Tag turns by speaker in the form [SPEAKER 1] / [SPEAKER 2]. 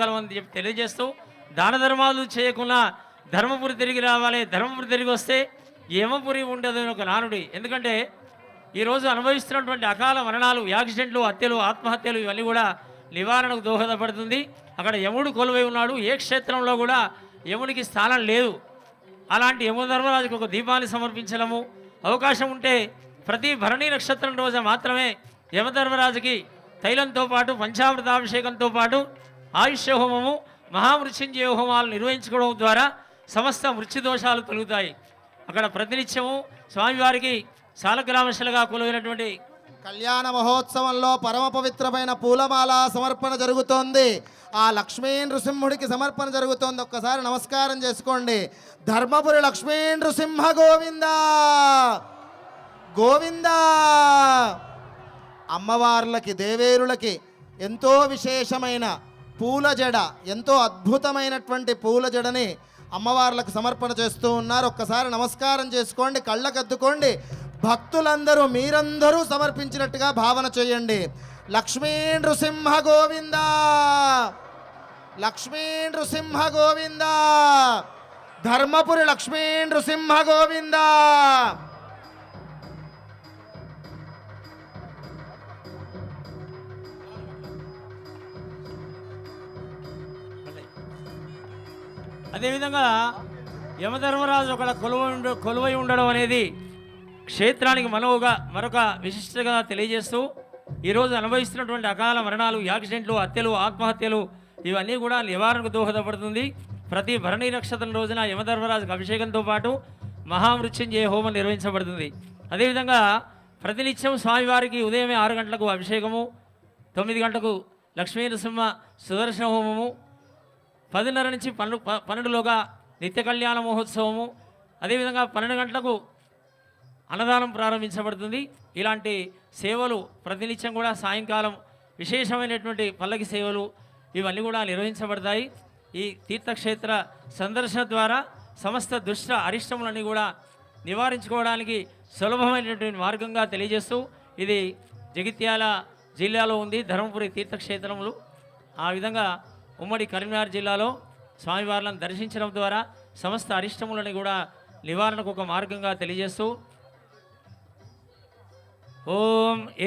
[SPEAKER 1] గలమని చెప్పి తెలియజేస్తూ దాన ధర్మాలు చేయకుండా ధర్మపురి తిరిగి రావాలి ధర్మపురి తిరిగి వస్తే యమపురి ఉండదు అని ఒక నానుడి. ఎందుకంటే ఈరోజు అనుభవిస్తున్నటువంటి అకాల మరణాలు యాక్సిడెంట్లు హత్యలు ఆత్మహత్యలు ఇవన్నీ కూడా నివారణకు దోహదపడుతుంది. అక్కడ యముడు కొలువై ఉన్నాడు. ఏ క్షేత్రంలో కూడా యమునికి స్థానం లేదు. అలాంటి యమధర్మరాజుకు ఒక దీపాన్ని సమర్పించడము అవకాశం ఉంటే ప్రతి భరణి నక్షత్రం రోజు మాత్రమే యమధర్మరాజుకి తైలంతో పాటు పంచామృతాభిషేకంతో పాటు ఆయుష హోమము మహామృత్యుంజయ హోమాలు నిర్వహించుకోవడం ద్వారా సమస్త మృత్యుదోషాలు తొలుగుతాయి. అక్కడ ప్రతినిత్యము స్వామివారికి సాలగ్రామశలుగా కొలువైనటువంటి
[SPEAKER 2] కళ్యాణ మహోత్సవంలో పరమ పవిత్రమైన పూలమాల సమర్పణ జరుగుతోంది. ఆ లక్ష్మీ నృసింహుడికి సమర్పణ జరుగుతోంది. ఒక్కసారి నమస్కారం చేసుకోండి. ధర్మపురి లక్ష్మీ నృసింహ గోవింద! గోవింద! అమ్మవార్లకి దేవేరులకి ఎంతో విశేషమైన పూల జడ. ఎంతో అద్భుతమైనటువంటి పూల జడని అమ్మవార్లకు సమర్పణ చేస్తూ ఉన్నారు. ఒక్కసారి నమస్కారం చేసుకోండి కళ్ళకద్దుకోండి. భక్తులందరూ మీరందరూ సమర్పించినట్టుగా భావన చేయండి. లక్ష్మీ నృసింహ గోవింద! లక్ష్మీ నృసింహ గోవింద! ధర్మపురి లక్ష్మీ నృసింహ గోవిందా!
[SPEAKER 1] అదేవిధంగా యమధర్మరాజు ఒక కొలువై కొలువై ఉండడం అనేది క్షేత్రానికి మనవుగా మరొక విశిష్టగా తెలియజేస్తూ ఈరోజు అనుభవిస్తున్నటువంటి అకాల మరణాలు యాక్సిడెంట్లు హత్యలు ఆత్మహత్యలు ఇవన్నీ కూడా నివారణకు దోహదపడుతుంది. ప్రతి భరణి నక్షత్రం రోజున యమధర్మరాజుకు అభిషేకంతో పాటు మహామృత్యుంజయ హోమం నిర్వహించబడుతుంది. అదేవిధంగా ప్రతినిత్యం స్వామివారికి ఉదయమే ఆరు గంటలకు అభిషేకము తొమ్మిది గంటలకు లక్ష్మీనరసింహ సుదర్శన హోమము పదిన్నర నుంచి పన్నెండు ప- పన్నెండులోగా నిత్య కళ్యాణ మహోత్సవము. అదేవిధంగా పన్నెండు గంటలకు అన్నదానం ప్రారంభించబడుతుంది. ఇలాంటి సేవలు ప్రతినిత్యం కూడా సాయంకాలం విశేషమైనటువంటి పల్లకి సేవలు ఇవన్నీ కూడా నిర్వహించబడతాయి. ఈ తీర్థక్షేత్ర సందర్శన ద్వారా సమస్త దుష్ట అరిష్టములన్నీ కూడా నివారించుకోవడానికి సులభమైనటువంటి మార్గంగా తెలియజేస్తూ ఇది జగిత్యాల జిల్లాలో ఉంది ధర్మపురి తీర్థక్షేత్రములు. ఆ విధంగా ఉమ్మడి కరీంనగర్ జిల్లాలో స్వామివార్లను దర్శించడం ద్వారా సమస్త అరిష్టములని కూడా నివారణకు ఒక మార్గంగా తెలియజేస్తూ ఓం ఏ